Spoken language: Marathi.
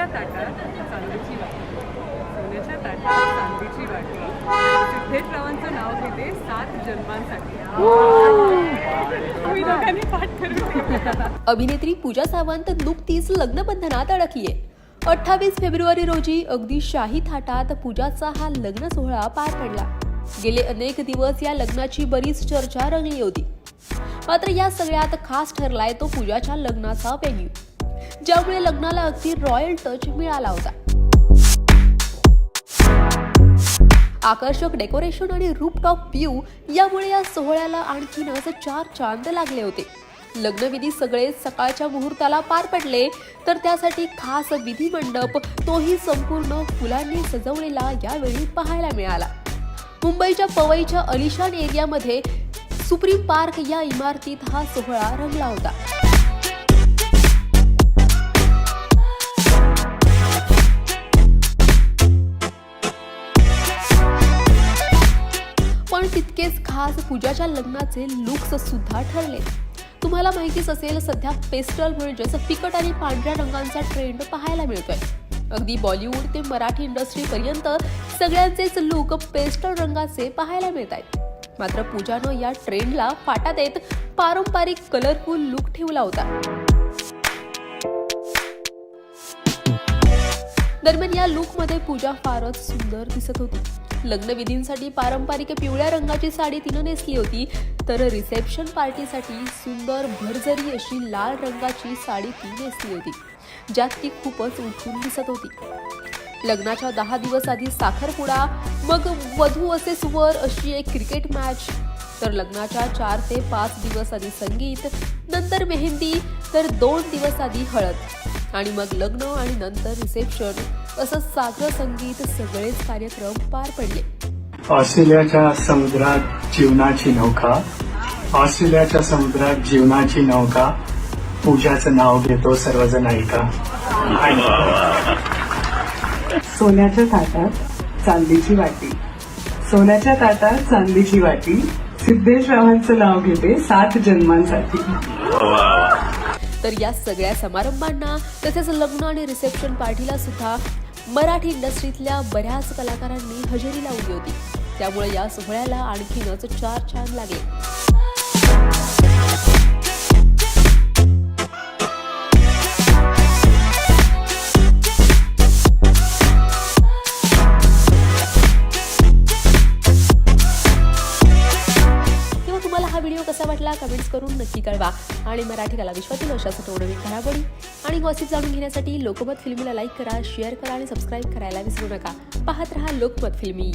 सोन्याच्या ताटात चांदीची वाटी. सोन्याच्या ताटात चांदीची वाटी. सिद्धेशरावांचं नाव घेते सात जन्मांसाठी. अभिनेत्री पूजा सावंत नुकतीच लग्नबंधनात अडकलीये. अठ्ठावीस फेब्रुवारी रोजी अगदी शाही थाटात पूजाचा हा लग्न सोहळा पार पडला. गेले अनेक दिवस या लग्नाची बरीच चर्चा रंगली होती. मात्र या सगळ्यात खास ठरलाय तो पूजाच्या लग्नाचा व्हेन्यू ज्यामुळे लग्नाला अगदी रॉयल टच मिळाला होता. आकर्षक डेकोरेशन आणि रूपटॉप व्ह्यू यामुळे या सोहळ्याला आणखीनच चार चांद लागले होते. लग्नविधी सगळे सकाळच्या मुहूर्ताला पार पडले तर त्यासाठी खास विधी मंडप तोही संपूर्ण फुलांनी सजवलेला यावेळी पाहायला मिळाला. मुंबईच्या पवईच्या अलिशान एरियामध्ये सुप्रीम पार्क या इमारतीत हा सोहळा रंगला होता. पण तितकेच खास पूजाच्या लग्नाचे लुक्स सुद्धा ठरले. तुम्हाला माहितीच असेल सध्या पेस्टल म्हणजेच फिकट आणि पांढऱ्या रंगांचा ट्रेंड पाहायला मिळतोय. अगदी बॉलिवूड ते मराठी इंडस्ट्री पर्यंत सगळ्यांचेच लुक पेस्टल रंगाचे पाहायला मिळत आहेत. मात्र पूजानं या ट्रेंडला फाटा देत पारंपरिक कलरफुल लुक ठेवला होता. दरम्यान या लुकमध्ये पूजा फारच सुंदर दिसत होती. लग्नविधींसाठी पारंपरिक पिवळ्या रंगाची साडी तिनं नेसली होती. तर रिसेप्शन पार्टीसाठी सुंदर भरझरी अशी लाल रंगाची साडी ती नेसली होती ज्यात ती खूपच उठून दिसत होती. लग्नाच्या दहा दिवस आधी साखरपुडा मग वधू असे सुवर अशी एक क्रिकेट मॅच. तर लग्नाच्या चार ते पाच दिवस आधी संगीत नंतर मेहंदी तर दोन दिवस आधी हळद. आणि मग लग्न आणि नंतर रिसेप्शन. असं सागर संगीत सगळेच कार्यक्रम पार पडले. ऑस्ट्रेलियाच्या समुद्रात जीवनाची नौका. ऑस्ट्रेलियाच्या समुद्रात जीवनाची नौका. पूजाचं नाव घेतो सर्वजण ऐका. सोन्याच्या ताटात चांदीची वाटी. सोन्याच्या ताटात चांदीची वाटी. सिद्धेशरावांचं नाव घेते सात जन्मांसाठी. तर या सगळ्या समारंभांना तसेच लग्न आणि रिसेप्शन पार्टीला सुद्धा मराठी इंडस्ट्रीतल्या बऱ्याच कलाकारांनी हजेरी लावली होती. त्यामुळे या सोहळ्याला आणखीनच चार छान लागले. व्हिडिओ कसा वाटला कमेंट्स करून नक्की कळवा. आणि मराठी कला विश्वातील अशाच तोडवी घडामोडी आणि गॉसिप जाणून घेण्यासाठी लोकमत फिल्मीला लाईक करा शेअर करा आणि सबस्क्राईब करायला विसरू नका. पाहत रहा लोकमत फिल्मी.